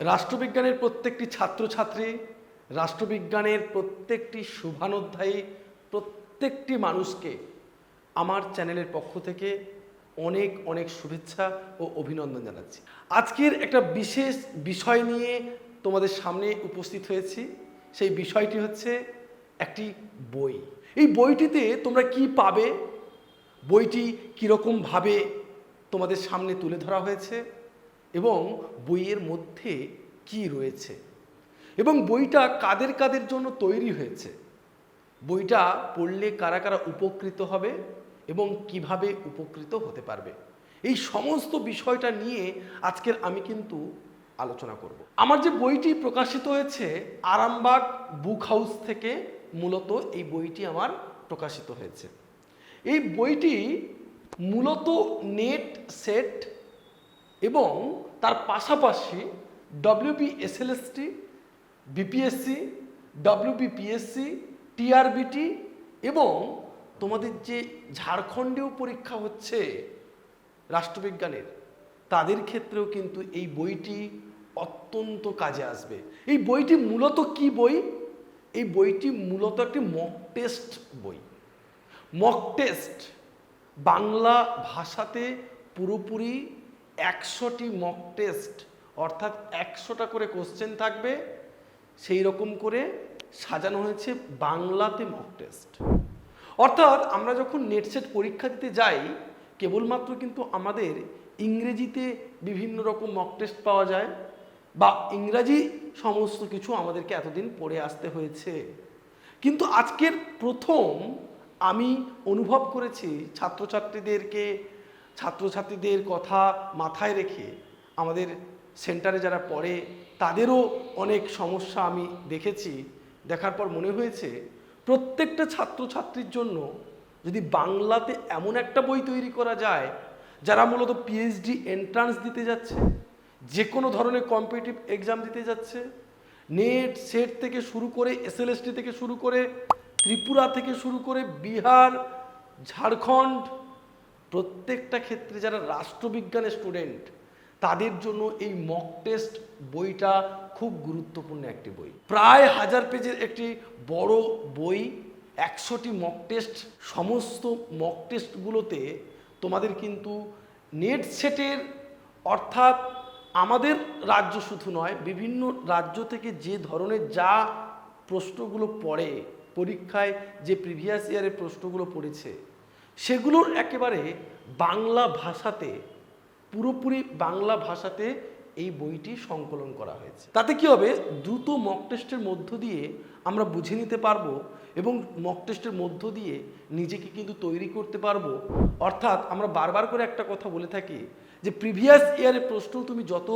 রাষ্ট্রবিজ্ঞানের প্রত্যেকটি ছাত্রছাত্রী, রাষ্ট্রবিজ্ঞানের প্রত্যেকটি শুভানুধ্যায়ী, প্রত্যেকটি মানুষকে আমার চ্যানেলের পক্ষ থেকে অনেক অনেক শুভেচ্ছা ও অভিনন্দন জানাচ্ছি। আজকের একটা বিশেষ বিষয় নিয়ে তোমাদের সামনে উপস্থিত হয়েছি। সেই বিষয়টি হচ্ছে একটি বই। এই বইটিতে তোমরা কি পাবে? বইটি কীরকমভাবে তোমাদের সামনে তুলে ধরা হয়েছে? এবং বইয়ের মধ্যে কি রয়েছে? এবং বইটা কাদের কাদের জন্য তৈরি হয়েছে? বইটা পড়লে কারা কারা উপকৃত হবে এবং কীভাবে উপকৃত হতে পারবে? এই সমস্ত বিষয়টা নিয়ে আজকের আমি কিন্তু আলোচনা করব। আমার যে বইটি প্রকাশিত হয়েছে আরামবাগ বুক হাউস থেকে মূলত এই বইটি আমার প্রকাশিত হয়েছে। এই বইটি মূলত নেট সেট এবং তার পাশাপাশি WB SLST BPSC WBPSC TRBT এবং তোমাদের যে ঝাড়খণ্ডেও পরীক্ষা হচ্ছে রাষ্ট্রবিজ্ঞানের, তাদের ক্ষেত্রেও কিন্তু এই বইটি অত্যন্ত কাজে আসবে। এই বইটি মূলত কি বই? এই বইটি মূলত একটি মক টেস্ট বই। মক টেস্ট বাংলা ভাষাতে পুরোপুরি একশোটি মক টেস্ট অর্থাৎ একশোটা করে কোশ্চেন থাকবে, সেই রকম করে সাজানো হয়েছে বাংলাতে মক টেস্ট অর্থাৎ আমরা যখন নেট সেট পরীক্ষা দিতে যাই, কেবলমাত্র কিন্তু আমাদের ইংরেজিতে বিভিন্ন রকম মক টেস্ট পাওয়া যায়, বা ইংরাজি সমস্ত কিছু আমাদেরকে এতদিন পড়ে আসতে হয়েছে। কিন্তু আজকের প্রথম আমি অনুভব করেছি ছাত্রছাত্রীদেরকে ছাত্রছাত্রীদের কথা মাথায় রেখে আমাদের সেন্টারে যারা পড়ে, তাদেরও অনেক সমস্যা আমি দেখেছি। দেখার পর মনে হয়েছে, প্রত্যেকটা ছাত্রছাত্রীর জন্য যদি বাংলাতে এমন একটা বই তৈরি করা যায়, যারা মূলত পিএইচডি এন্ট্রান্স দিতে যাচ্ছে যে কোনো ধরনের কম্পিটিটিভ এক্সাম দিতে যাচ্ছে নেট সেট থেকে শুরু করে এসএলএসটি থেকে শুরু করে ত্রিপুরা থেকে শুরু করে বিহার, ঝাড়খণ্ড প্রত্যেকটা ক্ষেত্রে যারা রাষ্ট্রবিজ্ঞানের স্টুডেন্ট তাদের জন্য এই মক টেস্ট বইটা খুব গুরুত্বপূর্ণ একটি বই। প্রায় হাজার পেজের একটি বড় বই, একশোটি মক টেস্ট সমস্ত মক টেস্টগুলোতে তোমাদের কিন্তু নেট সেটের অর্থাৎ আমাদের রাজ্য শুধু নয়, বিভিন্ন রাজ্য থেকে যে ধরনের যা প্রশ্নগুলো পড়ে, পরীক্ষায় যে প্রিভিয়াস ইয়ারের প্রশ্নগুলো পড়েছে সেগুলোর একেবারে বাংলা ভাষাতে, পুরোপুরি বাংলা ভাষাতে এই বইটি সংকলন করা হয়েছে। তাতে কি হবে? দ্রুত মক টেস্টের মধ্য দিয়ে আমরা বুঝে নিতে পারব এবং মক টেস্টের মধ্য দিয়ে নিজেকে কিন্তু তৈরি করতে পারব। অর্থাৎ আমরা বারবার করে একটা কথা বলে থাকি যে প্রিভিয়াস ইয়ারের প্রশ্ন তুমি যত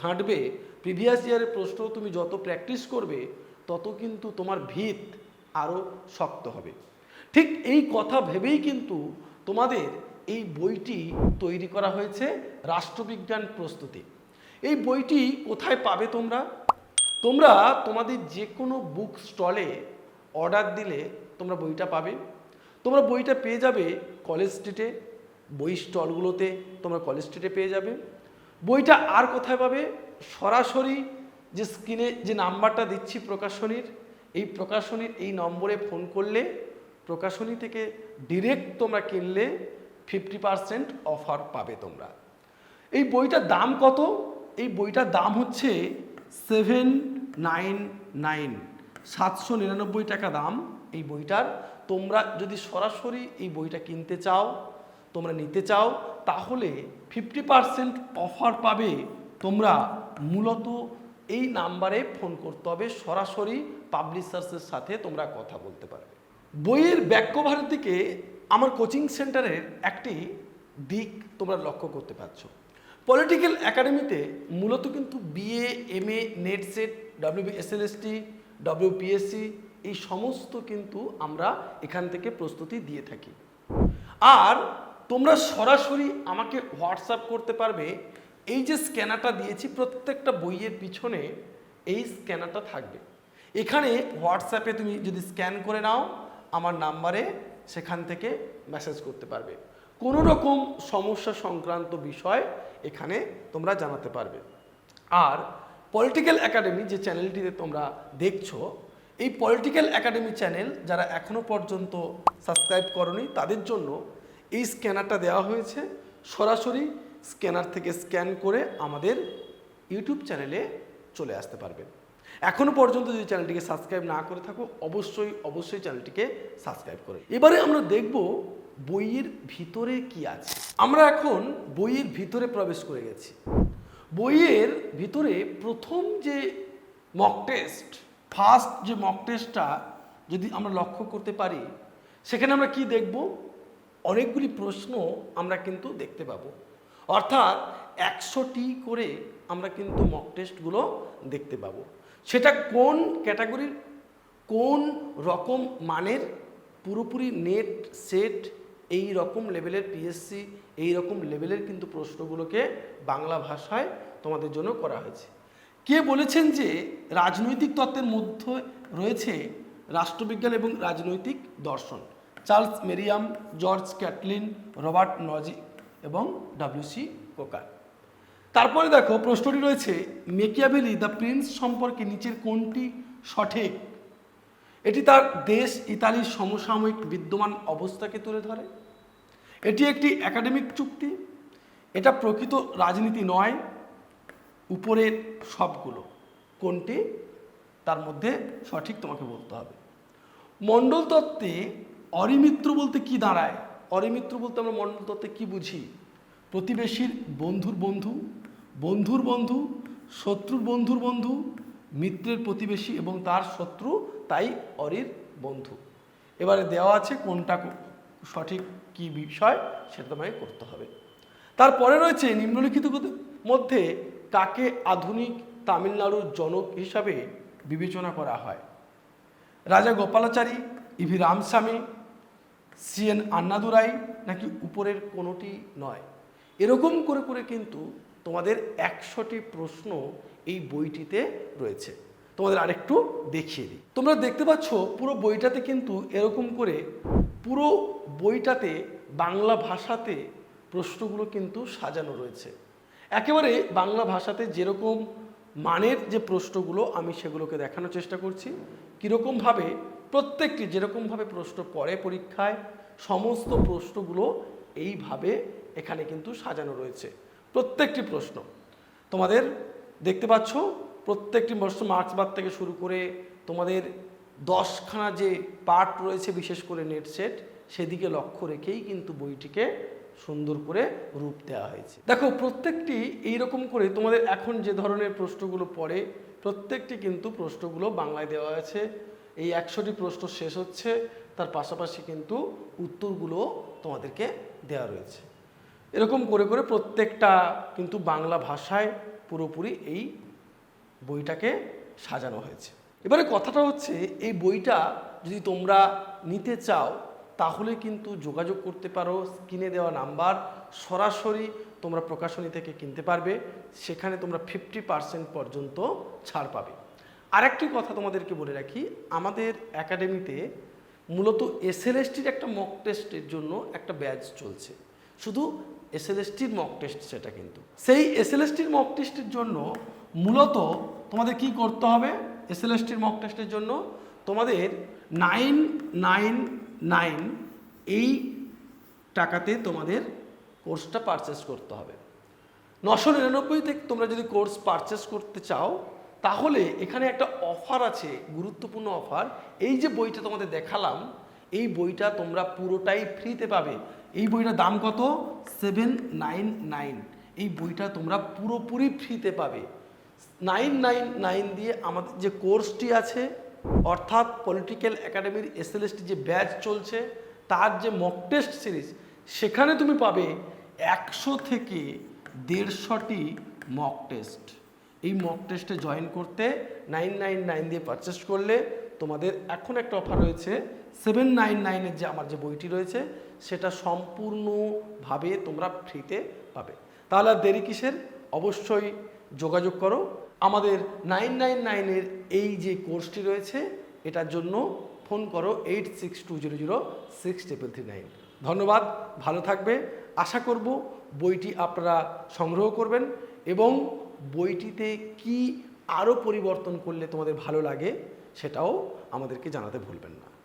ঘাঁটবে প্রিভিয়াস ইয়ারের প্রশ্ন তুমি যত প্র্যাকটিস করবে, তত কিন্তু তোমার ভিত আরও শক্ত হবে। ঠিক এই কথা ভেবেই কিন্তু তোমাদের এই বইটি তৈরি করা হয়েছে রাষ্ট্রবিজ্ঞান প্রস্তুতি। এই বইটি কোথায় পাবে তোমরা? তোমরা তোমাদের যে কোনো বুক স্টলে অর্ডার দিলে তোমরা বইটা পাবে। তোমরা বইটা পেয়ে যাবে কলেজ স্ট্রিটে বই স্টলগুলোতে তোমরা কলেজ স্ট্রিটে পেয়ে যাবে। বইটা আর কোথায় পাবে? সরাসরি যে স্ক্রিনে যে নাম্বারটা দিচ্ছি প্রকাশনীর, এই প্রকাশনীর এই নম্বরে ফোন করলে প্রকাশনী থেকে ডিরেক্ট তোমরা কিনলে ফিফটি পারসেন্ট অফার পাবে তোমরা। এই বইটার দাম কত? এই বইটার দাম হচ্ছে সেভেন নাইন নাইন সাতশো নিরানব্বই টাকা দাম এই বইটার। তোমরা যদি সরাসরি এই বইটা কিনতে চাও, তোমরা নিতে চাও, তাহলে ফিফটি পারসেন্ট অফার পাবে তোমরা মূলত এই নাম্বারে ফোন করতে হবে, সরাসরি পাবলিশার্সের সাথে তোমরা কথা বলতে পারবে। বইয়ের ব্যাক্যভারের দিকে আমার কোচিং সেন্টারের একটি দিক তোমরা লক্ষ্য করতে পারছ। পলিটিক্যাল একাডেমিতে মূলত কিন্তু BA M A NET SET WB SLST WBPSC এই সমস্ত কিন্তু আমরা এখান থেকে প্রস্তুতি দিয়ে থাকি। আর তোমরা সরাসরি আমাকে হোয়াটসঅ্যাপ করতে পারবে, এই যে স্ক্যানারটা দিয়েছি প্রত্যেকটা বইয়ের পিছনে এই স্ক্যানারটা থাকবে। এখানে হোয়াটসঅ্যাপে তুমি যদি স্ক্যান করে নাও আমার নাম্বারে সেখান থেকে মেসেজ করতে পারবে। কোনো রকম সমস্যা সংক্রান্ত বিষয় এখানে তোমরা জানাতে পারবে। আর পলিটিক্যাল একাডেমি যে চ্যানেলটিতে তোমরা দেখছ, এই পলিটিক্যাল একাডেমি চ্যানেল যারা এখনও পর্যন্ত সাবস্ক্রাইব করনি, তাদের জন্য এই স্ক্যানারটা দেওয়া হয়েছে। সরাসরি স্ক্যানার থেকে স্ক্যান করে আমাদের ইউটিউব চ্যানেলে চলে আসতে পারবেন এখনও পর্যন্ত যদি চ্যানেলটিকে সাবস্ক্রাইব না করে থাকো, অবশ্যই অবশ্যই চ্যানেলটিকে সাবস্ক্রাইব করে এবারে আমরা দেখব বইয়ের ভিতরে কি আছে। আমরা এখন বইয়ের ভিতরে প্রবেশ করে গেছি। বইয়ের ভিতরে প্রথম যে মক টেস্ট ফার্স্ট যে মক টেস্টটা যদি আমরা লক্ষ্য করতে পারি, সেখানে আমরা কি দেখব? অনেকগুলি প্রশ্ন আমরা কিন্তু দেখতে পাবো। অর্থাৎ একশোটি করে আমরা কিন্তু মক টেস্টগুলো দেখতে পাবো। সেটা কোন ক্যাটাগরির, কোন রকম মানের, পুরোপুরি নেট, সেট, এই রকম লেভেলের পিএসসি এই রকম লেভেলের কিন্তু প্রশ্নগুলোকে বাংলা ভাষায় তোমাদের জন্য করা হয়েছে। কে বলেছেন যে রাজনৈতিক তত্ত্বের মধ্যে রয়েছে রাষ্ট্রবিজ্ঞান এবং রাজনৈতিক দর্শন? Charles Merriam, George Catlin, Robert Nozick এবং ডাব্লিউসি কোকার। তারপরে দেখো প্রশ্নটি রয়েছে, মেকিয়াভেলি, দ্য প্রিন্স সম্পর্কে নিচের কোনটি সঠিক? এটি তার দেশ ইতালির সমসাময়িক বিদ্যমান অবস্থাকে তুলে ধরে। এটি একটি একাডেমিক চুক্তি, এটা প্রকৃত রাজনীতি নয়, উপরের সবগুলো। কোনটি? তার মধ্যে সঠিক তোমাকে বলতে হবে। মণ্ডল তত্ত্বে অরিমিত্র বলতে কি দাঁড়ায়? অরিমিত্র বলতে আমরা মণ্ডল তত্ত্বে কি বুঝি? প্রতিবেশীর বন্ধুর বন্ধু বন্ধুর বন্ধু, শত্রুর বন্ধুর বন্ধু, মিত্রের প্রতিবেশী এবং তার শত্রু, তাই অরির বন্ধু। এবারে দেওয়া আছে কোনটা সঠিক কি বিষয় সেটা তোমাকে করতে হবে। তারপরে রয়েছে নিম্নলিখিত মধ্যে কাকে আধুনিক তামিলনাড়ুর জনক হিসাবে বিবেচনা করা হয়? Rajagopalachari, E V Ramaswamy C N Annadurai নাকি উপরের কোনোটি নয়? এরকম করে করে কিন্তু তোমাদের একশোটি প্রশ্ন এই বইটিতে রয়েছে। তোমাদের আরেকটু দেখিয়ে দিই। তোমরা দেখতে পাচ্ছ, পুরো বইটাতে কিন্তু এরকম করে পুরো বইটাতে বাংলা ভাষাতে প্রশ্নগুলো কিন্তু সাজানো রয়েছে। একেবারে বাংলা ভাষাতে যেরকম মানের যে প্রশ্নগুলো আমি সেগুলোকে দেখানোর চেষ্টা করছি, কীরকমভাবে প্রত্যেকটি যেরকমভাবে প্রশ্ন পড়ে পরীক্ষায়, সমস্ত প্রশ্নগুলো এইভাবে এখানে কিন্তু সাজানো রয়েছে। প্রত্যেকটি প্রশ্ন। তোমাদের দেখতে পাচ্ছ, প্রত্যেকটি প্রশ্ন মার্কস বার থেকে শুরু করে তোমাদের দশখানা যে পার্ট রয়েছে, বিশেষ করে নেট সেট সেদিকে লক্ষ্য রেখেই কিন্তু বইটিকে সুন্দর করে রূপ দেওয়া হয়েছে। দেখো, প্রত্যেকটি এইরকম করে তোমাদের এখন যে ধরনের প্রশ্নগুলো পড়ে, প্রত্যেকটি কিন্তু প্রশ্নগুলো বাংলায় দেওয়া আছে এই একশোটি প্রশ্ন শেষ হচ্ছে, তার পাশাপাশি কিন্তু উত্তরগুলো তোমাদেরকে দেওয়া রয়েছে। এরকম করে করে প্রত্যেকটা কিন্তু বাংলা ভাষায় পুরোপুরি এই বইটাকে সাজানো হয়েছে। এবারে কথাটা হচ্ছে, এই বইটা যদি তোমরা নিতে চাও, তাহলে কিন্তু যোগাযোগ করতে পারো, স্ক্রিনে দেওয়া নাম্বার, সরাসরি তোমরা প্রকাশনী থেকে কিনতে পারবে, সেখানে তোমরা ফিফটি পার্সেন্ট পর্যন্ত ছাড় পাবে। আরেকটি কথা তোমাদেরকে বলে রাখি, আমাদের একাডেমিতে মূলত এসএলএসটির একটা মক টেস্টের জন্য একটা ব্যাচ চলছে। শুধু এসএলএসটির মক টেস্ট সেটা কিন্তু। সেই এসএলএসটির মক টেস্টের জন্য মূলত তোমাদের কি করতে হবে? এসএলএসটির মক টেস্টের জন্য তোমাদের নাইন নাইন নাইন এই টাকাতে তোমাদের কোর্সটা পারচেস করতে হবে। নশো নিরানব্বই থেকে তোমরা যদি কোর্স পারচেস করতে চাও, তাহলে এখানে একটা অফার আছে, গুরুত্বপূর্ণ অফার এই যে বইটা তোমাদের দেখালাম, এই বইটা তোমরা পুরোটাই ফ্রিতে পাবে। এই বইটার দাম কত? সেভেন নাইন নাইন এই বইটা তোমরা পুরোপুরি ফ্রিতে পাবে। নাইন নাইন নাইন দিয়ে আমাদের যে কোর্সটি আছে, অর্থাৎ পলিটিক্যাল একাডেমির এসএলএসটি যে ব্যাচ চলছে, তার যে মক টেস্ট সিরিজ সেখানে তুমি পাবে একশো থেকে দেড়শোটি মক টেস্ট এই মক টেস্টে জয়েন করতে নাইন নাইন নাইন দিয়ে পারচেস করলে তোমাদের এখন একটা অফার রয়েছে সেভেন নাইন নাইনের যে আমার যে বইটি রয়েছে, সেটা সম্পূর্ণভাবে তোমরা ফ্রিতে পাবে। তাহলে আর দেরি কিসের? অবশ্যই যোগাযোগ করো। আমাদের নাইন নাইন নাইনের এই যে কোর্সটি রয়েছে, এটার জন্য ফোন করো eight six two zero zero six triple three nine ধন্যবাদ, ভালো থাকবে। আশা করব বইটি আপনারা সংগ্রহ করবেন এবং বইটিতে কি আরও পরিবর্তন করলে তোমাদের ভালো লাগে সেটাও আমাদেরকে জানাতে ভুলবেন না।